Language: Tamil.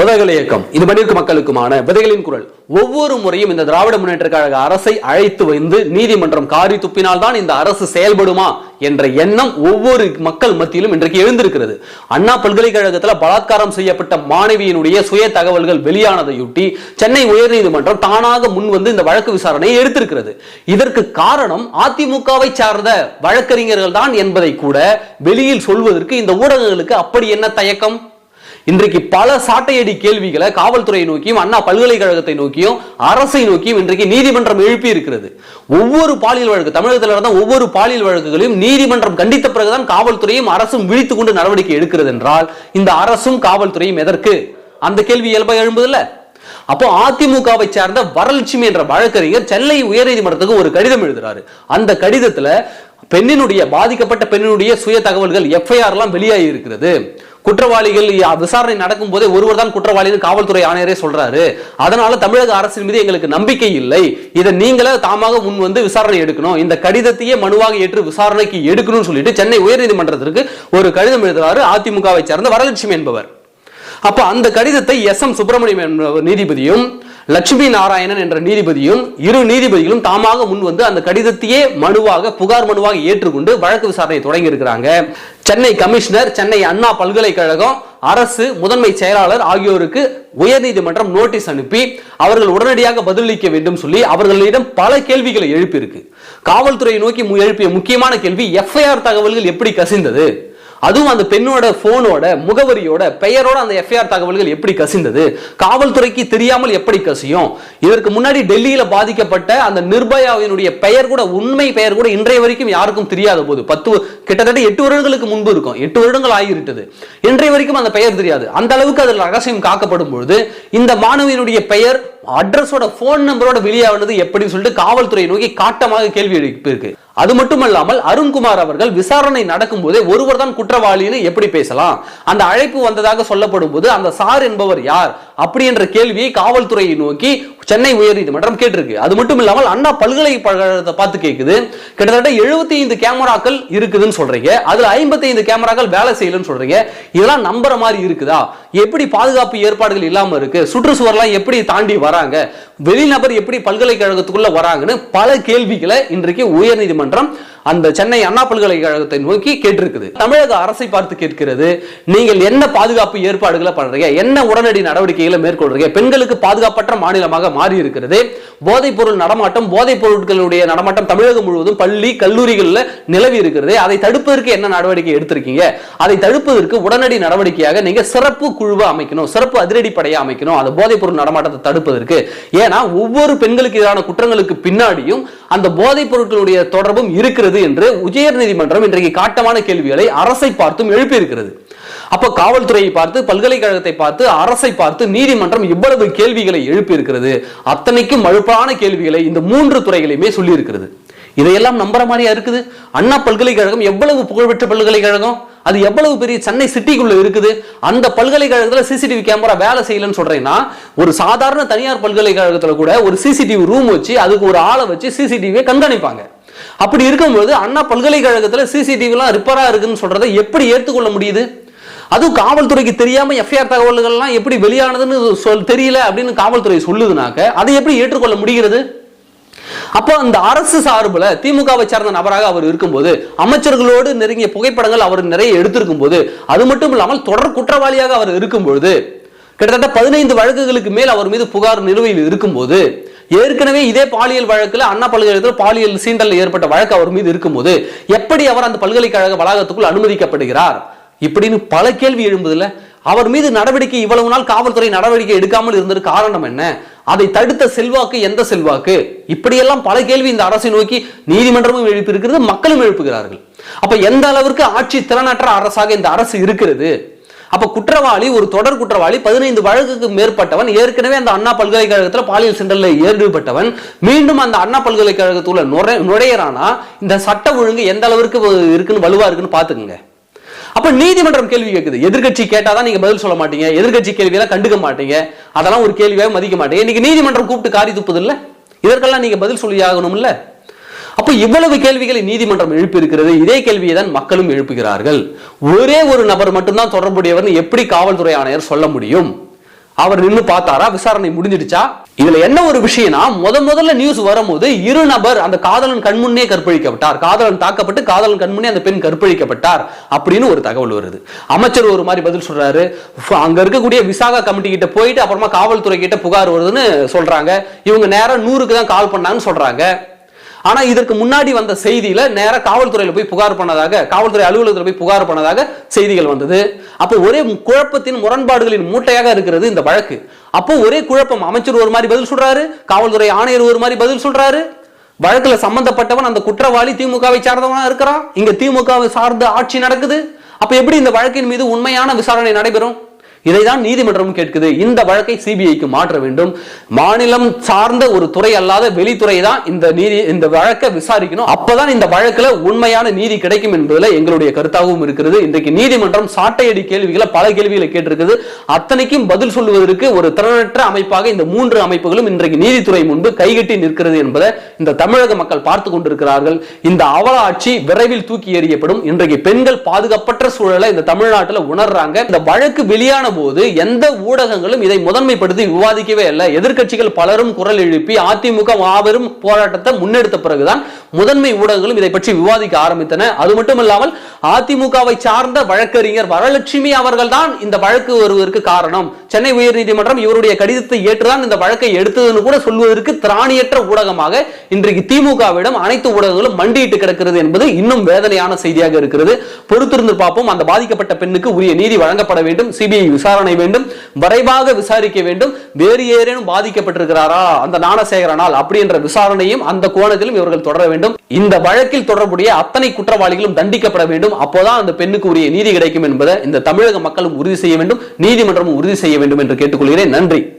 விதைகள் இயக்கம். இது மனித மக்களுக்குமான விதைகளின் குரல். ஒவ்வொரு முறையும் இந்த திராவிட முன்னேற்ற கழக அரசை அழைத்து வந்து நீதிமன்றம் காரி துப்பினால் தான் இந்த அரசு செயல்படுமா என்ற எண்ணம் ஒவ்வொரு மக்கள் மத்தியிலும் இன்றைக்கு எழுந்திருக்கிறது. அண்ணா பல்கலைக்கழகத்தில் பலாத்காரம் செய்யப்பட்ட மாணவியினுடைய சுய தகவல்கள் வெளியானதையொட்டி சென்னை உயர்நீதிமன்றம் தானாக முன் வந்து இந்த வழக்கு விசாரணையை எடுத்திருக்கிறது. இதற்கு காரணம் அதிமுகவை சார்ந்த வழக்கறிஞர்கள் தான் என்பதை கூட வெளியில் சொல்வதற்கு இந்த ஊடகங்களுக்கு அப்படி என்ன தயக்கம்? இன்றைக்கு பல சாட்டையடி கேள்விகளை காவல்துறையை நோக்கியும் அண்ணா பல்கலைக்கழகத்தை நோக்கியும் அரசை நோக்கியும் இன்றைக்கு நீதிமன்றம் எழுப்பி இருக்கிறது ஒவ்வொரு பாலியல் வழக்கு தமிழகத்தில் நடந்த ஒவ்வொரு பாலியல் வழக்குகளையும் நீதிமன்றம் கண்டித்த பிறகுதான் காவல்துறையும் அரசும் விழித்துக் கொண்டு நடவடிக்கை எடுக்கிறது என்றால் இந்த அரசும் காவல்துறையும் எதற்கு? அந்த கேள்வி இயல்பா எழும்புதில்ல. அப்போ அதிமுகவை சார்ந்த வரலட்சுமி என்ற வழக்கறிஞர் சென்னை உயர்நீதிமன்றத்துக்கு ஒரு கடிதம் எழுதுறாரு. அந்த கடிதத்துல பெண்ணினுடைய பாதிக்கப்பட்ட பெண்ணினுடைய சுய தகவல்கள் எஃப்ஐஆர் எல்லாம் வெளியாகி இருக்கிறது. குற்றவாளிகள் விசாரணை நடக்கும் போதே ஒருவர் தான் குற்றவாளின்னு காவல்துறை ஆணையரே சொல்றாரு. அதனால தமிழக அரசின் மீது எங்களுக்கு நம்பிக்கை இல்லை. இதை நீங்களே தாமாக முன் வந்து விசாரணை எடுக்கணும். இந்த கடிதத்தையே மனுவாக ஏற்று விசாரணைக்கு எடுக்கணும்னு சொல்லிட்டு சென்னை உயர்நீதிமன்றத்திற்கு ஒரு கடிதம் எழுதுறாரு அதிமுகவை சேர்ந்த வரலட்சுமி என்பவர். அப்ப அந்த கடிதத்தை எஸ் எம் சுப்பிரமணியம் நீதிபதியும் லட்சுமி நாராயணன் என்ற நீதிபதியும் இரு நீதிபதிகளும் தாமாக முன் வந்து அந்த கடிதத்தையே மனுவாக புகார் மனுவாக ஏற்றுக்கொண்டு வழக்கு விசாரணையை தொடங்கி இருக்கிறாங்க சென்னை கமிஷனர் சென்னை அண்ணா பல்கலைக்கழகம் அரசு முதன்மை செயலாளர் ஆகியோருக்கு உயர்நீதிமன்றம் நோட்டீஸ் அனுப்பி அவர்கள் உடனடியாக பதிலளிக்க வேண்டும் சொல்லி அவர்களிடம் பல கேள்விகளை எழுப்பியிருக்கு. காவல்துறையை நோக்கி மு- எழுப்பிய முக்கியமான கேள்வி எஃப்ஐஆர் தகவல்கள் எப்படி கசிந்தது? அதுவும் அந்த பெண்ணோட போனோட முகவரியோட பெயரோட அந்த எஃப்ஐஆர் தகவல்கள் எப்படி கசிந்தது? காவல்துறைக்கு தெரியாமல் எப்படி கசியும்? இதற்கு முன்னாடி டெல்லியில பாதிக்கப்பட்ட அந்த நிர்பயாவினுடைய பெயர் கூட உண்மை பெயர் கூட இன்றைய வரைக்கும் யாருக்கும் தெரியாத போது பத்து கிட்டத்தட்ட எட்டு வருடங்களுக்கு முன்பு இருக்கும். எட்டு வருடங்கள் ஆகிவிட்டது. இன்றைய வரைக்கும் அந்த பெயர் தெரியாது. அந்த அளவுக்கு அதில் ரகசியம் காக்கப்படும் பொழுது இந்த மாணவியினுடைய பெயர் அட்ரஸோட போன் நம்பரோட வெளியானது எப்படின்னு சொல்லிட்டு காவல்துறை நோக்கி காட்டமாக கேள்வி எழுப்பியிருக்கு. அது மட்டுமல்லாமல் அருண்குமார் அவர்கள் விசாரணை நடக்கும் போதே ஒருவர் தான் குற்றவாளின்னு எப்படி பேசலாம்? அந்த அழைப்பு வந்ததாக சொல்லப்படும் போது அந்த சார் என்பவர் யார்? அப்படி என்ற கேள்வியை காவல்துறையை நோக்கி சென்னை உயர்நீதிமன்றம் கேட்டிருக்கு. அது மட்டும் இல்லாமல் அண்ணா பல்கலைக்கழகத்தை பார்த்து கேட்குது கிட்டத்தட்ட 75 ஐந்து கேமராக்கள் இருக்குதுன்னு சொல்றீங்க. அதுல 55 ஐந்து கேமராக்கள் வேலை செய்யலன்னு சொல்றீங்க. இதெல்லாம் நம்புற மாதிரி இருக்குதா? எப்படி பாதுகாப்பு ஏற்பாடுகள் இல்லாம இருக்கு? சுற்றுச்சுவர்லாம் எப்படி தாண்டி வராங்க? வெளிநபர் எப்படி பல்கலைக்கழகத்துக்குள்ள வராங்கன்னு பல கேள்விகளை இன்றைக்கு உயர்நீதிமன்றம் அந்த சென்னை அண்ணா பல்கலைக்கழகத்தை நோக்கி கேட்டிருக்குது. தமிழக அரசை பார்த்து கேட்கிறது நீங்கள் என்ன பாதுகாப்பு ஏற்பாடுகளை பண்றீங்க? என்ன உடனடி நடவடிக்கைகளை மேற்கொள்றீங்க? பெண்களுக்கு பாதுகாப்பற்ற மாநிலமாக மாறி இருக்கிறது போதைப் பொருள் நடமாட்டம் போதைப் பொருட்களுடைய நடமாட்டம் தமிழகம் முழுவதும் பள்ளி கல்லூரிகளில் நிலவி இருக்கிறது. அதை தடுப்பதற்கு என்ன நடவடிக்கை எடுத்திருக்கீங்க? அதை தடுப்பதற்கு உடனடி நடவடிக்கையாக நீங்க சிறப்பு குழுவை அமைக்கணும் சிறப்பு அதிரடிப்படையை அமைக்கணும். அந்த போதைப் பொருள் நடமாட்டத்தை தடுப்பதற்கு. ஏன்னா ஒவ்வொரு பெண்களுக்கு எதிரான குற்றங்களுக்கு பின்னாடியும் அந்த போதைப் பொருட்களுடைய தொடர்பும் இருக்கிறது என்று உயர் நீதிமன்றம் இன்றைக்கு காட்டமான கேள்விகளை அரசை பார்த்தும் எழுப்பியிருக்கிறது. அப்ப காவல்துறையை பார்த்து பல்கலைக்கழகத்தை பார்த்து அரசை பார்த்து நீதிமன்றம் இவ்வளவு கேள்விகளை எழுப்பியிருக்கிறது. அத்தனைக்கும் மழுப்பான கேள்விகளை இந்த மூன்று துறைகளையுமே சொல்லியிருக்கிறது. இதையெல்லாம் நம்புற மாதிரியா இருக்குது? அண்ணா பல்கலைக்கழகம் எவ்வளவு புகழ்பெற்ற பல்கலைக்கழகம்? அது எவ்வளவு பெரிய சென்னை சிட்டிக்குள்ள இருக்குது? அந்த பல்கலைக்கழகத்துல சிசிடிவி கேமரா வேலை செய்யலன்னு சொல்றேன்னா ஒரு சாதாரண தனியார் பல்கலைக்கழகத்துல கூட ஒரு சிசிடிவி ரூம் வச்சு அதுக்கு ஒரு ஆளை வச்சு சிசிடிவியை கண்காணிப்பாங்க. அப்படி இருக்கும்போது அண்ணா பல்கலைக்கழகத்துல சிசிடிவி எல்லாம் ரிப்பேரா இருக்குன்னு சொல்றதை எப்படி ஏற்றுக்கொள்ள முடியுது? அதுவும் காவல்துறைக்கு தெரியாம எஃப்ஐஆர் தகவல்கள்லாம் எப்படி வெளியானதுன்னு சொல் தெரியல அப்படின்னு காவல்துறை சொல்லுதுனாக்க அதை எப்படி ஏற்றுக்கொள்ள முடிகிறது? அப்போ அந்த அரசு சார்புல திமுகவை சார்ந்த நபராக அவர் இருக்கும்போது அமைச்சர்களோடு நெருங்கிய புகைப்படங்கள் அவர் நிறைய எடுத்திருக்கும் போது அது மட்டும் இல்லாமல் தொடர் குற்றவாளியாக அவர் இருக்கும்பொழுது கிட்டத்தட்ட பதினைந்து வழக்குகளுக்கு மேல் அவர் மீது புகார் நிலுவையில் இருக்கும்போது ஏற்கனவே இதே பாலியல் வழக்குல அண்ணா பல்கலைக்கழகத்தில் பாலியல் சீண்டல் ஏற்பட்ட வழக்கு அவர் மீது இருக்கும்போது எப்படி அவர் அந்த பல்கலைக்கழக வளாகத்துக்குள் அனுமதிக்கப்படுகிறார்? இப்படின்னு பல கேள்வி எழும்புதில்ல. அவர் மீது நடவடிக்கை இவ்வளவு நாள் காவல்துறை நடவடிக்கை எடுக்காமல் இருந்தது காரணம் என்ன? அதை தடுத்த செல்வாக்கு எந்த செல்வாக்கு? இப்படியெல்லாம் பல கேள்வி இந்த அரசை நோக்கி நீதிமன்றமும் எழுப்பியிருக்கிறது மக்களும் எழுப்புகிறார்கள். அப்ப எந்த அளவிற்கு ஆட்சி திறனற்ற அரசாக இந்த அரசு இருக்கிறது? அப்ப குற்றவாளி ஒரு தொடர் குற்றவாளி பதினைந்து வழக்குக்கு மேற்பட்டவன் ஏற்கனவே அந்த அண்ணா பல்கலைக்கழகத்துல பாலியல் சென்றல்ல ஈடுபட்டவன் மீண்டும் அந்த அண்ணா பல்கலைக்கழகத்துக்குள்ள நுழை நுழையறானா? இந்த சட்ட ஒழுங்கு எந்த அளவிற்கு இருக்குன்னு வலுவா இருக்குன்னு பாத்துக்கோங்க அப்ப நீதிமன்றம் கேள்வி கேட்குது எதிர்க்கட்சி கேட்டாதான் நீங்க பதில் சொல்ல மாட்டீங்க. எதிர்கட்சி கேள்வியெல்லாம் கண்டுக்க மாட்டீங்க. அதெல்லாம் ஒரு கேள்வியாக மதிக்க மாட்டீங்க. இன்னைக்கு நீதிமன்றம் கூப்பிட்டு காரி துப்புது இல்ல இதற்கெல்லாம் நீங்க பதில் சொல்லி ஆகணும் இல்ல அப்ப இவ்வளவு கேள்விகளை நீதிமன்றம் எழுப்பி இருக்கிறது இதே கேள்வியை தான் மக்களும் எழுப்புகிறார்கள். ஒரே ஒரு நபர் மட்டும்தான் தொடர்புடையவர் எப்படி காவல்துறை ஆணையர் சொல்ல முடியும்? அவர் நின்று பார்த்தாரா? விசாரணை முடிஞ்சிடுச்சா? இதுல என்ன ஒரு விஷயம்னா முத முதல்ல நியூஸ் வரும்போது இரு நபர் அந்த காதலன் கண்முன்னே கற்பழிக்கப்பட்டார். காதலன் தாக்கப்பட்டு காதலன் கண்முன்னே அந்த பெண் கற்பழிக்கப்பட்டார் அப்படின்னு ஒரு தகவல் வருது. அமைச்சர் ஒரு மாதிரி பதில் சொல்றாரு. அங்க இருக்கக்கூடிய விசாகா கமிட்டி கிட்ட போயிட்டு அப்புறமா காவல்துறை கிட்ட புகார் வருதுன்னு சொல்றாங்க. இவங்க நேரம் நூறுக்கு தான் கால் பண்ணாங்கன்னு சொல்றாங்க. ஆனா இதற்கு முன்னாடி வந்த செய்தியில நேரா காவல்துறையில போய் புகார் பண்ணதாக காவல்துறை அலுவலகத்தில் போய் புகார் பண்ணதாக செய்திகள் வந்தது. அப்போ ஒரே குழப்பத்தின் முரண்பாடுகளின் மூட்டையாக இருக்கிறது இந்த வழக்கு. அப்போ ஒரே குழப்பம் அமைச்சர் ஒரு மாதிரி பதில் சொல்றாரு காவல்துறை ஆணையர் ஒரு மாதிரி பதில் சொல்றாரு. வழக்குல சம்பந்தப்பட்டவன் அந்த குற்றவாளி திமுகவை சார்ந்தவனா இருக்கிறான். இங்க திமுகவை சார்ந்த ஆட்சி நடக்குது. அப்ப எப்படி இந்த வழக்கின் மீது உண்மையான விசாரணை நடைபெறும்? இதைதான் நீதிமன்றமும் கேட்குது. இந்த வழக்கை சிபிஐக்கு மாற்ற வேண்டும். மாநிலம் சார்ந்த ஒரு துறை அல்லாத வெளித்துறை தான் இந்த நீதி இந்த வழக்கை விசாரிக்கணும். அப்பதான் இந்த வழக்குல உண்மையான நீதி கிடைக்கும் என்பதுல எங்களுடைய கருத்தாகவும் இருக்கிறது. இன்றைக்கு நீதிமன்றம் சாட்டையடி கேள்விகளை பல கேள்விகளை கேட்டிருக்குது. அத்தனைக்கும் பதில் சொல்லுவதற்கு ஒரு திறனற்ற அமைப்பாக இந்த மூன்று அமைப்புகளும் இன்றைக்கு நீதித்துறை முன்பு கைகட்டி நிற்கிறது என்பதை இந்த தமிழக மக்கள் பார்த்து கொண்டிருக்கிறார்கள். இந்த அவல ஆட்சி விரைவில் தூக்கி எறியப்படும். இன்றைக்கு பெண்கள் பாதுகாப்பற்ற சூழலை இந்த தமிழ்நாட்டில் உணர்றாங்க. இந்த வழக்கு வெளியான போது எந்த ஊடகங்களும் இதை முதன்மைப்படுத்தி விவாதிக்கவே இல்லை. எதிர்க்கட்சிகள் பலரும் குரல் எழுப்பி அதிமுக மாபெரும் போராட்டத்தை முன்னெடுத்த பிறகுதான் முதன்மை ஊடகங்களும் இதை பற்றி விவாதிக்க ஆரம்பித்தன. அது மட்டுமல்லாமல் அதிமுகவை சார்ந்த வழக்கறிஞர் வரலட்சுமி அவர்கள் தான் இந்த வழக்கு வருவதற்கு காரணம். சென்னை உயர்நீதிமன்றம் இவருடைய கடிதத்தை ஏற்றுதான் இந்த வழக்கை எடுத்ததுன்னு கூட சொல்வதற்கு திராணியற்ற ஊடகமாக இன்றைக்கு திமுகவிடம் அனைத்து ஊடகங்களும் மண்டியிட்டு கிடக்கிறது என்பது இன்னும் வேதனையான செய்தியாக இருக்கிறது. பொறுத்திருந்து பார்ப்போம். அந்த பாதிக்கப்பட்ட பெண்ணுக்கு உரிய நீதி வழங்கப்பட வேண்டும். சிபிஐ விசாரணை வேண்டும் விரைவாக விசாரிக்க வேண்டும். வேறு ஏதேனும் பாதிக்கப்பட்டிருக்கிறாரா? அந்த ஞானசேகரனால் அப்படி என்ற விசாரணையும் அந்த கோணத்திலும் இவர்கள் தொடர வேண்டும். இந்த வழக்கில் தொடர்புடைய அத்தனை குற்றவாளிகளும் தண்டிக்கப்பட வேண்டும். அப்போதான் அந்த பெண்ணுக்கு உரிய நீதி கிடைக்கும் என்பதை இந்த தமிழக மக்களும் உறுதி செய்ய வேண்டும் நீதிமன்றமும் உறுதி செய்ய வேண்டும் என்று கேட்டுக்கொள்கிறேன். நன்றி.